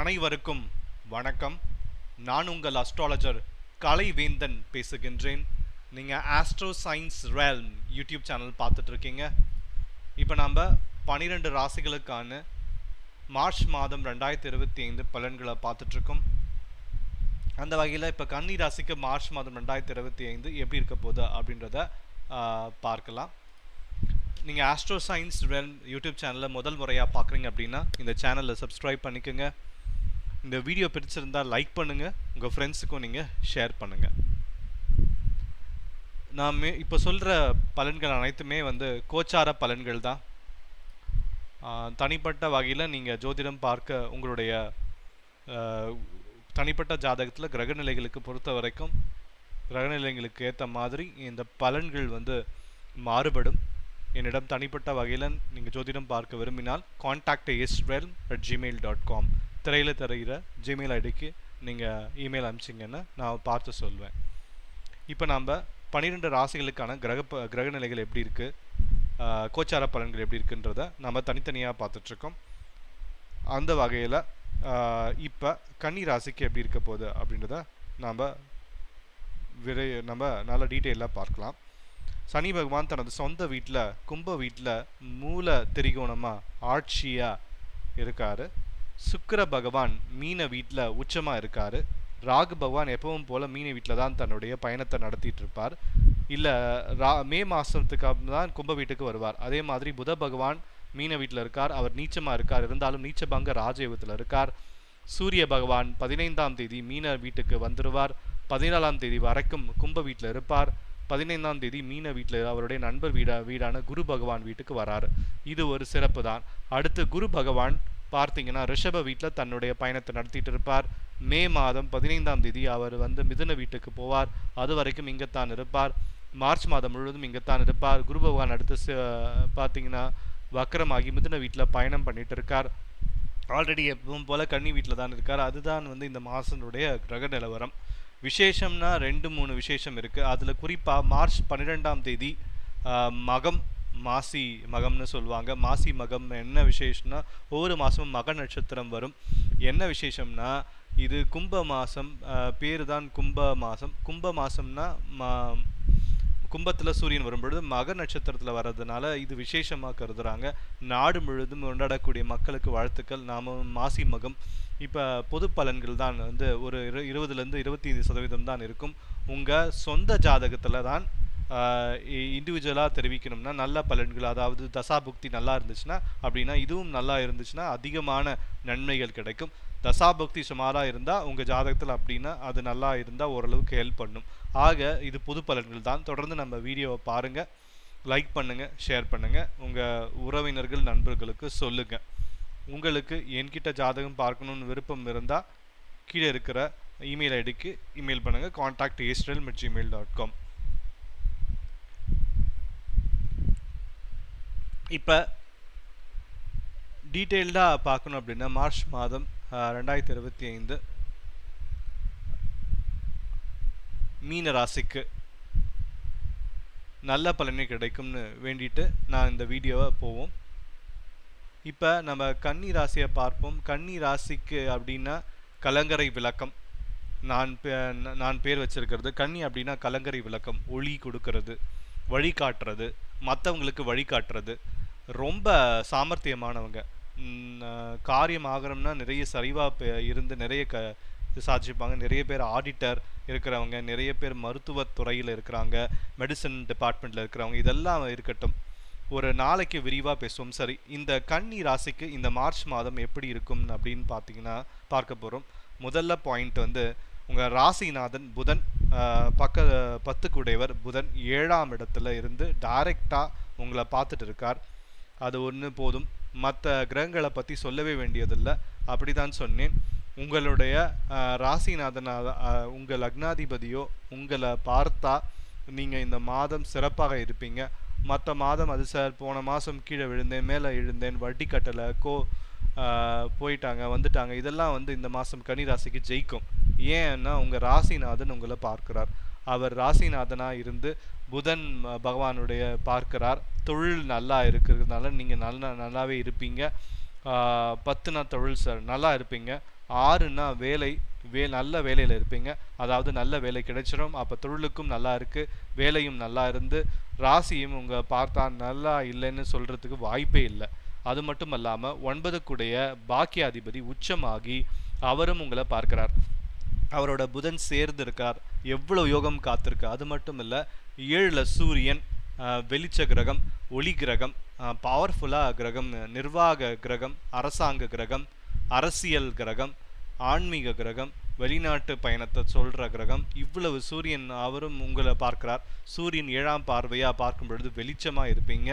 அனைவருக்கும் வணக்கம். நான் உங்கள் அஸ்ட்ராலஜர் கலைவேந்தன் பேசுகின்றேன். நீங்கள் astro science realm YouTube channel பார்த்துட்டு இருக்கீங்க இப்போ நம்ம பன்னிரெண்டு ராசிகளுக்கான மார்ச் மாதம் ரெண்டாயிரத்தி இருபத்தி ஐந்து பலன்களை பார்த்துட்ருக்கோம். அந்த வகையில் இப்போ கன்னி ராசிக்கு மார்ச் மாதம் ரெண்டாயிரத்தி இருபத்தி ஐந்து எப்படி இருக்க போகுது அப்படின்றத பார்க்கலாம். நீங்கள் ஆஸ்ட்ரோ சயின்ஸ் ரெல் யூடியூப் சேனலில் முதல் முறையாக பார்க்குறீங்க அப்படின்னா இந்த சேனலை சப்ஸ்கிரைப் பண்ணிக்கோங்க. இந்த வீடியோ பிடிச்சிருந்தால் லைக் பண்ணுங்கள் உங்கள் ஃப்ரெண்ட்ஸுக்கும் நீங்கள் ஷேர் பண்ணுங்கள் நான் மே இப்போ சொல்கிற பலன்கள் அனைத்துமே வந்து கோச்சார பலன்கள் தான். தனிப்பட்ட வகையில் நீங்கள் ஜோதிடம் பார்க்க உங்களுடைய தனிப்பட்ட ஜாதகத்தில் கிரகநிலைகளுக்கு பொறுத்த வரைக்கும் கிரகநிலைகளுக்கு ஏற்ற மாதிரி இந்த பலன்கள் வந்து மாறுபடும். என்னிடம் தனிப்பட்ட வகையில் நீங்கள் ஜோதிடம் பார்க்க விரும்பினால் contact Israel at gmail dot com திரையில் தருகிற ஜிமெயில் ஐடிக்கு நீங்கள் இமெயில் அனுப்பிச்சிங்கன்னா நான் பார்த்து சொல்வேன். இப்போ நம்ம பன்னிரெண்டு ராசிகளுக்கான கிரக ப- கிரகநிலைகள் எப்படி இருக்குது கோச்சார பலன்கள் எப்படி இருக்குன்றத நம்ம தனித்தனியாக பார்த்துட்ருக்கோம் அந்த வகையில் இப்போ கன்னி ராசிக்கு எப்படி இருக்க போகுது அப்படின்றத நாம் விரை நம்ம நல்ல டீட்டெயிலாக பார்க்கலாம். சனி பகவான் தனது சொந்த வீட்டில் கும்ப வீட்டில் மூல திரிகோணமாக ஆட்சியாக இருக்காரு. சுக்கிர பகவான் மீன வீட்டில் உச்சமாக இருக்காரு. ராகு பகவான் எப்பவும் போல மீன வீட்டில் தான் தன்னுடைய பயணத்தை நடத்திட்டு இருப்பார். இல்லை ரா மே மாதத்துக்கு தான் கும்ப வீட்டுக்கு வருவார். அதே மாதிரி புத பகவான் மீன வீட்டில் இருக்கார். அவர் நீச்சமாக இருக்கார். இருந்தாலும் நீச்சபங்க ராஜயோகத்தில் இருக்கார். சூரிய பகவான் பதினைந்தாம் தேதி மீன வீட்டுக்கு வந்துடுவார் பதினாலாம் தேதி வரைக்கும் கும்ப வீட்டில் இருப்பார். பதினைந்தாம் தேதி மீன வீட்டில் அவருடைய நண்பர் வீடா வீடான குரு பகவான் வீட்டுக்கு வராரு. இது ஒரு சிறப்பு தான். அடுத்து குரு பகவான் பார்த்தீங்கன்னா ரிஷப வீட்டில் தன்னுடைய பயணத்தை நடத்திட்டு இருப்பார். மே மாதம் பதினைந்தாம் தேதி அவர் வந்து மிதுன வீட்டுக்கு போவார். அது வரைக்கும் இங்கத்தான் இருப்பார். மார்ச் மாதம் முழுவதும் இங்கத்தான் இருப்பார். குரு பகவான் அடுத்து பார்த்தீங்கன்னா வக்கரமாகி மிதுன வீட்டில் பயணம் பண்ணிட்டு இருக்கார். ஆல்ரெடி எப்பவும் போல் கன்னி வீட்டில் தான் இருக்கார். அதுதான் வந்து இந்த மாதனுடைய கிரக நிலவரம். விசேஷம்னா ரெண்டு மூணு விசேஷம் இருக்குது அதில் குறிப்பாக மார்ச் பன்னிரெண்டாம் தேதி மகம் மாசி மகம்னு சொல்லுவாங்க. மாசி மகம் என்ன விசேஷம்னா ஒவ்வொரு மாதமும் மக நட்சத்திரம் வரும். என்ன விசேஷம்னா இது கும்ப மாதம் பேர் தான் கும்ப மாதம் கும்ப மாதம்னா மா கும்பத்தில் சூரியன் வரும்பொழுது மக நட்சத்திரத்தில் வர்றதுனால இது விசேஷமாக கருதுறாங்க. நாடு முழுவதும் கொண்டாடக்கூடிய மக்களுக்கு வாழ்த்துக்கள். நாம மாசி மகம் இப்போ பொது பலன்கள் தான் வந்து ஒரு இரு இருபதுலேருந்து இருபத்தி ஐந்து சதவீதம் தான் இருக்கும். உங்கள் சொந்த ஜாதகத்தில் தான் இண்டிவிஜுவலாக தெரிவிக்கணும்னா நல்ல பலன்கள் அதாவது தசாபுக்தி நல்லா இருந்துச்சுன்னா அப்படின்னா இதுவும் நல்லா இருந்துச்சுன்னா அதிகமான நன்மைகள் கிடைக்கும். தசாபக்தி சுமாராக இருந்தால் உங்கள் ஜாதகத்தில் அப்படின்னா அது நல்லா இருந்தால் ஓரளவுக்கு ஹெல்ப் பண்ணும். ஆக இது புது பலன்கள் தான். தொடர்ந்து நம்ம வீடியோவை பாருங்கள் லைக் பண்ணுங்கள் ஷேர் பண்ணுங்கள் உங்கள் உறவினர்கள் நண்பர்களுக்கு சொல்லுங்கள் உங்களுக்கு என்கிட்ட ஜாதகம் பார்க்கணுன்னு விருப்பம் இருந்தால் கீழே இருக்கிற இமெயில் ஐடிக்கு இமெயில் பண்ணுங்கள் contact astral mid gmail dot com இப்போ டீட்டெயில்டாக பார்க்கணும் அப்படின்னா மார்ச் மாதம் ரெண்டாயிரத்தி இருபத்தி ஐந்து மீன ராசிக்கு நல்ல பலனை கிடைக்கும்னு வேண்டிட்டு நான் இந்த வீடியோவை போவோம். இப்போ நம்ம கன்னி ராசியை பார்ப்போம். கன்னி ராசிக்கு அப்படின்னா கலங்கரை விளக்கம். நான் பே- நான் பேர் வச்சிருக்கிறது கன்னி அப்படின்னா கலங்கரை விளக்கம். ஒளி கொடுக்கறது வழிகாட்டுறது மற்றவங்களுக்கு வழிகாட்டுறது ரொம்ப சாமர்த்தியமானவங்க. காரியம் ஆகிறோம்னா நிறைய சரிவாக இருந்து நிறைய க சாதிச்சுப்பாங்க நிறைய பேர் ஆடிட்டர் இருக்கிறவங்க நிறைய பேர் மருத்துவத்துறையில் இருக்கிறாங்க மெடிசன் டிபார்ட்மெண்ட்டில் இருக்கிறவங்க இதெல்லாம் இருக்கட்டும். ஒரு நாளைக்கு விரிவாக பேசுவோம். சரி இந்த கன்னி ராசிக்கு இந்த மார்ச் மாதம் எப்படி இருக்கும் அப்படின்னு பார்த்தீங்கன்னா பார்க்க போகிறோம் முதல்ல பாயிண்ட் வந்து உங்கள் ராசிநாதன் புதன் பக்க பத்துக்குடையவர் புதன் ஏழாம் இடத்துல இருந்து டைரெக்டாக உங்களை பார்த்துட்டு இருக்கார். அது ஒன்று போதும். மற்ற கிரகங்களை பற்றி சொல்லவே வேண்டியதில்லை. அப்படி தான் சொன்னேன். உங்களுடைய ராசிநாதனாக உங்கள் லக்னாதிபதியோ உங்களை பார்த்தா நீங்கள் இந்த மாதம் சிறப்பாக இருப்பீங்க. மற்ற மாதம் அது சார் போன மாதம் கீழே விழுந்தேன் மேலே எழுந்தேன் வட்டி கட்டலை கோ போயிட்டாங்க வந்துட்டாங்க. இதெல்லாம் வந்து இந்த மாதம் கனி ராசிக்கு ஜெயிக்கும். ஏன்னா உங்கள் ராசிநாதன் உங்களை பார்க்கிறார். அவர் ராசிநாதனாக இருந்து புதன் பகவானுடைய பார்க்கிறார். தொழில் நல்லா இருக்கிறதுனால நீங்கள் நல்லா நல்லாவே இருப்பீங்க. பத்துனா தொழில் சார் நல்லா இருப்பீங்க. ஆறுனா வேலை வே நல்ல வேலையில் இருப்பீங்க. அதாவது நல்ல வேலை கிடைச்சிடும் அப்போ தொழிலுக்கும் நல்லா இருக்குது வேலையும் நல்லா இருந்து ராசியும் உங்கள் பார்த்தா நல்லா இல்லைன்னு சொல்கிறதுக்கு வாய்ப்பே இல்லை. அது மட்டும் இல்லாமல் ஒன்பதுக்குடைய பாக்கியாதிபதி உச்சமாகி அவரும் உங்களை பார்க்கிறார். அவரோட புதன் சேர்ந்து இருக்கார் எவ்வளோ யோகம் காத்திருக்கு? அது மட்டும் இல்லை ஏழில் சூரியன் வெளிச்ச கிரகம் ஒளி கிரகம் பவர்ஃபுல்லாக கிரகம் நிர்வாக கிரகம் அரசாங்க கிரகம் அரசியல் கிரகம் ஆன்மீக கிரகம் வெளிநாட்டு பயணத்தை சொல்கிற கிரகம் இவ்வளவு சூரியன் அவரும் உங்களை பார்க்கிறார். சூரியன் ஏழாம் பார்வையாக பார்க்கும் பொழுது வெளிச்சமாக இருப்பீங்க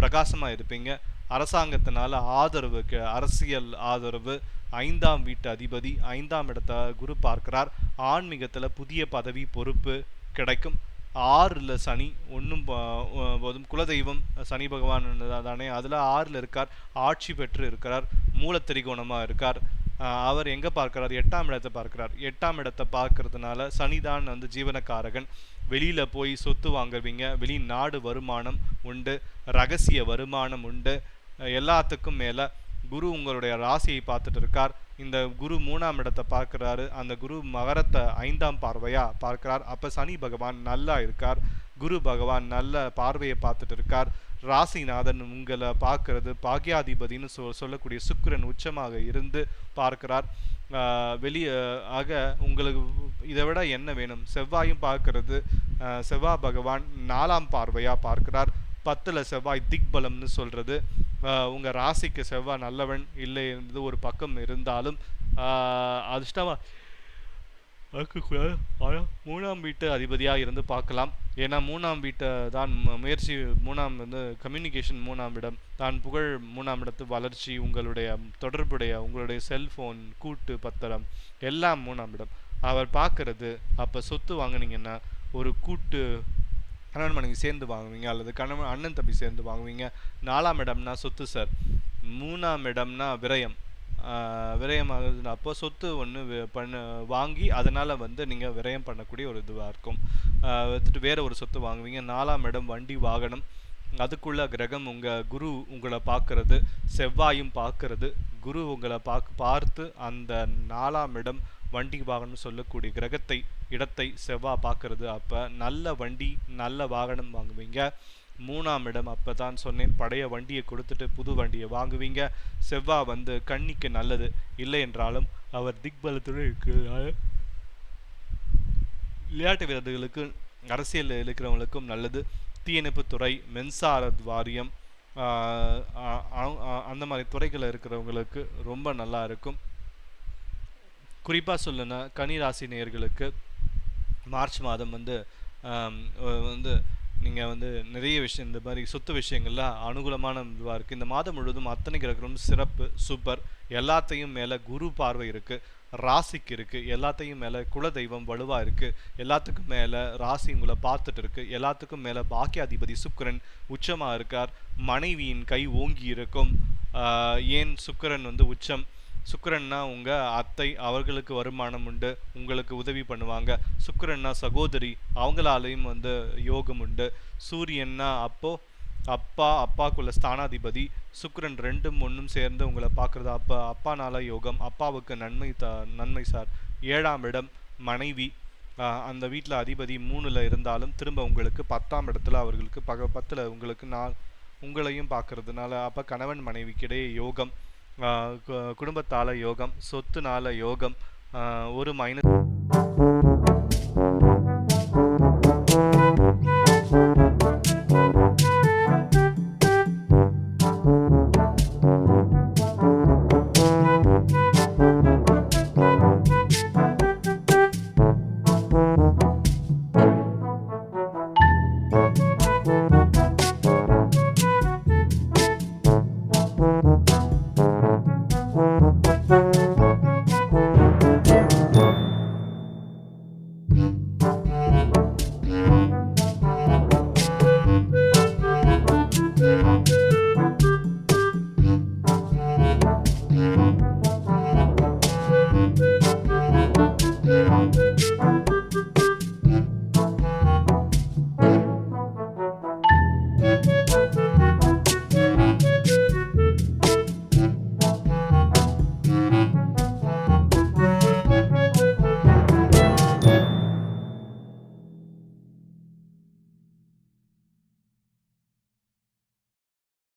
பிரகாசமாக இருப்பீங்க. அரசாங்கத்தினால ஆதரவு க- அரசியல் ஆதரவு ஐந்தாம் வீட்டு அதிபதி ஐந்தாம் இடத்த குரு பார்க்கிறார். ஆன்மீகத்தில் புதிய பதவி பொறுப்பு கிடைக்கும். ஆறில் சனி ஒன்றும் போதும். குலதெய்வம் சனி பகவான் தானே அதில் ஆறில் இருக்கார். ஆட்சி பெற்று இருக்கிறார். மூலத்திரிகோணமாக இருக்கார். அவர் எங்கே பார்க்கிறார்? எட்டாம் இடத்தை பார்க்கிறார். எட்டாம் இடத்தை பார்க்கறதுனால சனிதான் வந்து ஜீவனக்காரகன். வெளியில் போய் சொத்து வாங்குவீங்க. வெளிநாடு வருமானம் உண்டு. ரகசிய வருமானம் உண்டு. எல்லாத்துக்கும் மேலே குரு உங்களுடைய ராசியை பார்த்துட்டு இருக்கார். இந்த குரு மூணாம் இடத்தை பார்க்குறாரு. அந்த குரு மகரத்தை ஐந்தாம் பார்வையாக பார்க்கிறார். அப்போ சனி பகவான் நல்லா இருக்கார். குரு பகவான் நல்ல பார்வையை பார்த்துட்டு இருக்கார். ராசிநாதன் உங்களை பார்க்கறது பாக்யாதிபதினு சொ சொல்லக்கூடிய சுக்கிரன் உச்சமாக இருந்து பார்க்கிறார். வெளியே வெளிய ஆக உங்களுக்கு இதை விட என்ன வேணும்? செவ்வாயும் பார்க்கறது. செவ்வாய் பகவான் நாலாம் பார்வையாக பார்க்கிறார். பத்துல செவ்வாய் திக்பலம்னு சொல்றது. ஆஹ் உங்க ராசிக்கு செவ்வாய் நல்லவன் இல்லை என்பது ஒரு பக்கம் இருந்தாலும் ஆஹ் அதிர்ஷ்டமா மூணாம் வீட்டு அதிபதியாக இருந்து பார்க்கலாம். ஏன்னா மூணாம் வீட்டை தான் முயற்சி மூணாம் வந்து கம்யூனிகேஷன் மூணாம் இடம். தான் புகழ் மூணாம் இடத்து வளர்ச்சி உங்களுடைய தொடர்புடைய உங்களுடைய செல்ஃபோன் கூட்டு பத்திரம் எல்லாம் மூணாம் இடம். அவர் பார்க்கறது அப்போ சொத்து வாங்குனீங்கன்னா ஒரு கூட்டு கணவன் மனைவி சேர்ந்து வாங்குவீங்க அல்லது கணவன் அண்ணன் தம்பி சேர்ந்து வாங்குவீங்க? நாலாம் இடம்னா சொத்து சார். மூணாம் இடம்னா விரயம். விரயம் ஆகுதுன்னா அப்போ சொத்து ஒன்று பண்ண வாங்கி அதனால் வந்து நீங்கள் விரயம் பண்ணக்கூடிய ஒரு இதுவாக இருக்கும். வந்துட்டு வேறு ஒரு சொத்து வாங்குவீங்க. நாலாம் இடம் வண்டி வாகனம். அதுக்குள்ள கிரகம் உங்கள் குரு உங்களை பார்க்கறது செவ்வாயும் பார்க்கறது. குரு உங்களை பார்க்க பார்த்து அந்த நாலாம் இடம் வண்டி வாகனம் சொல்லக்கூடிய கிரகத்தை இடத்தை செவ்வாய் பார்க்கறது. அப்போ நல்ல வண்டி நல்ல வாகனம் வாங்குவீங்க. மூணாம் இடம் அப்போ தான் சொன்னேன். பழைய வண்டியை கொடுத்துட்டு புது வண்டியை வாங்குவீங்க. செவ்வாய் வந்து கண்ணிக்கு நல்லது. இல்லை என்றாலும் அவர் திக்பலத்துடன் இருக்கிறதால விளையாட்டு வீரர்களுக்கு அரசியலில் இருக்கிறவங்களுக்கும் நல்லது. தீயணைப்புத்துறை மின்சார வாரியம் அந்த மாதிரி துறைகளில் இருக்கிறவங்களுக்கு ரொம்ப நல்லா இருக்கும். குறிப்பாக சொல்லுன்னா கனிராசி நேர்களுக்கு மார்ச் மாதம் வந்து வந்து நீங்கள் வந்து நிறைய விஷயம் இந்த மாதிரி சொத்து விஷயங்கள்ல அனுகூலமான இதுவாக இருக்குது இந்த மாதம் முழுவதும் அத்தனை கிரகங்களும் சிறப்பு சூப்பர் எல்லாத்தையும் மேலே குரு பார்வை இருக்குது ராசிக்கு இருக்குது எல்லாத்தையும் மேலே குலதெய்வம் வலுவாக இருக்குது எல்லாத்துக்கும் மேலே ராசி உங்களை பார்த்துட்டு இருக்கு எல்லாத்துக்கும் மேலே பாக்கியாதிபதி சுக்கிரன் உச்சமாக இருக்கார் மனைவியின் கை ஓங்கி இருக்கும் ஆஹ் ஏன் சுக்கிரன் வந்து உச்சம் சுக்கரன்னா உங்க அத்தை அவர்களுக்கு வருமானம் உண்டு உங்களுக்கு உதவி பண்ணுவாங்க. சுக்கரன்னா சகோதரி அவங்களாலையும் வந்து யோகம் உண்டு. சூரியன்னா அப்போ அப்பா அப்பாக்குள்ள ஸ்தானாதிபதி சுக்கரன் ரெண்டும் ஒன்றும் சேர்ந்து உங்களை பார்க்குறது அப்பா அப்பானால யோகம் அப்பாவுக்கு நன்மை த நன்மை சார். ஏழாம் இடம் மனைவி. ஆஹ் அந்த வீட்டில் அதிபதி மூணுல இருந்தாலும் திரும்ப உங்களுக்கு பத்தாம் இடத்துல அவர்களுக்கு பக பத்தில் உங்களுக்கு நான் உங்களையும் பார்க்கறதுனால அப்போ கணவன் மனைவிக்கிடையே யோகம். குடும்பத்தால யோகம் சொத்துனால யோகம் ஒரு மைனஸ்